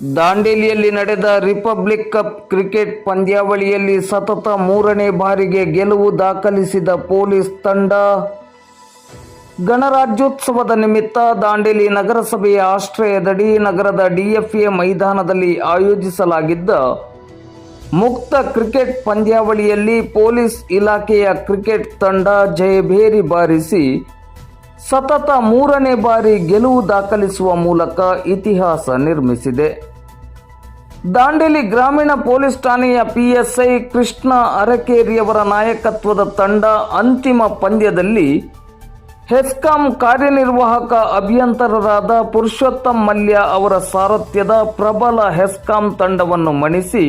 ದಾಂಡೇಲಿಯಲ್ಲಿ ನಡೆದ republic cup cricket ಪಂದ್ಯಾವಳಿಯಲ್ಲಿ ಸತತ ಮೂರನೇ ಬಾರಿಗೆ ಗೆಲುವು ದಾಖಲಿಸಿದ ಪೊಲೀಸ್ ತಂಡ ಗಣರಾಜ್ಯೋತ್ಸವದ ನಿಮಿತ್ತ ದಾಂಡೇಲಿ ನಗರಸಭೆಯ ಆಶ್ರಯದಡಿ ನಗರದ ಡಿಎಫ್ಎ ಮೈದಾನದಲ್ಲಿ ಆಯೋಜಿಸಲಾಗಿದ್ದ ಮುಕ್ತ ಕ್ರಿಕೆಟ್ ಪಂದ್ಯಾವಳಿಯಲ್ಲಿ ಪೊಲೀಸ್ ಇಲಾಖೆಯ ಕ್ರಿಕೆಟ್ ತಂಡ ಜಯಭೇರಿ ಬಾರಿಸಿ ಸತತ ಮೂರನೇ ಬಾರಿ ಗೆಲುವು ದಾಖಲಿಸುವ ಮೂಲಕ ಇತಿಹಾಸ ನಿರ್ಮಿಸಿದೆ. ದಾಂಡೇಲಿ ಗ್ರಾಮೀಣ ಪೊಲೀಸ್ ಠಾಣೆಯ ಪಿಎಸ್ಐ ಕೃಷ್ಣ ಅರಕೇರಿಯವರ ನಾಯಕತ್ವದ ತಂಡ ಅಂತಿಮ ಪಂದ್ಯದಲ್ಲಿ ಹೆಸ್ಕಾಂ ಕಾರ್ಯನಿರ್ವಾಹಕ ಅಭಿಯಂತರರಾದ ಪುರುಷೋತ್ತಮ್ ಮಲ್ಯ ಅವರ ಸಾರಥ್ಯದ ಪ್ರಬಲ ಹೆಸ್ಕಾಂ ತಂಡವನ್ನು ಮಣಿಸಿ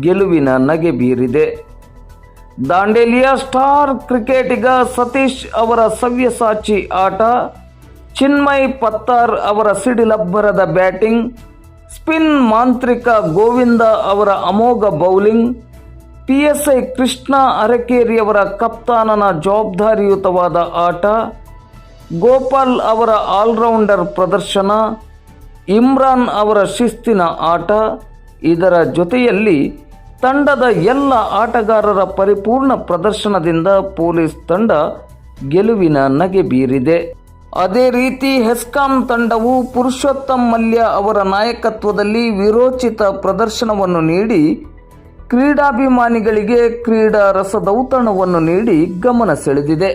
ಗೆಲುವಿನ ನಗೆ ಬೀರಿದೆ. ದಾಂಡೇಲಿಯ ಸ್ಟಾರ್ ಕ್ರಿಕೆಟಿಗ ಸತೀಶ್ ಅವರ ಸವ್ಯಸಾಚಿ ಆಟ, ಚಿನ್ಮಯ್ ಪತ್ತಾರ್ ಅವರ ಸಿಡಿಲಬ್ಬರದ ಬ್ಯಾಟಿಂಗ್, ಸ್ಪಿನ್ ಮಾಂತ್ರಿಕ ಗೋವಿಂದ ಅವರ ಅಮೋಘ ಬೌಲಿಂಗ್, ಪಿಎಸ್ಐ ಕೃಷ್ಣ ಅರಕೇರಿಯವರ ಕಪ್ತಾನನ ಜವಾಬ್ದಾರಿಯುತವಾದ ಆಟ, ಗೋಪಾಲ್ ಅವರ ಆಲ್ರೌಂಡರ್ ಪ್ರದರ್ಶನ, ಇಮ್ರಾನ್ ಅವರ ಶಿಸ್ತಿನ ಆಟ, ಇದರ ಜೊತೆಯಲ್ಲಿ ತಂಡದ ಎಲ್ಲ ಆಟಗಾರರ ಪರಿಪೂರ್ಣ ಪ್ರದರ್ಶನದಿಂದ ಪೊಲೀಸ್ ತಂಡ ಗೆಲುವಿನ ನಗೆ ಬೀರಿದೆ. ಅದೇ ರೀತಿ ಹೆಸ್ಕಾಂ ತಂಡವು ಪುರುಷೋತ್ತಮ್ ಮಲ್ಯ ಅವರ ನಾಯಕತ್ವದಲ್ಲಿ ವಿರೋಚಿತ ಪ್ರದರ್ಶನವನ್ನು ನೀಡಿ, ಕ್ರೀಡಾಭಿಮಾನಿಗಳಿಗೆ ಕ್ರೀಡಾ ರಸದೌತಣವನ್ನು ನೀಡಿ ಗಮನ ಸೆಳೆದಿದೆ.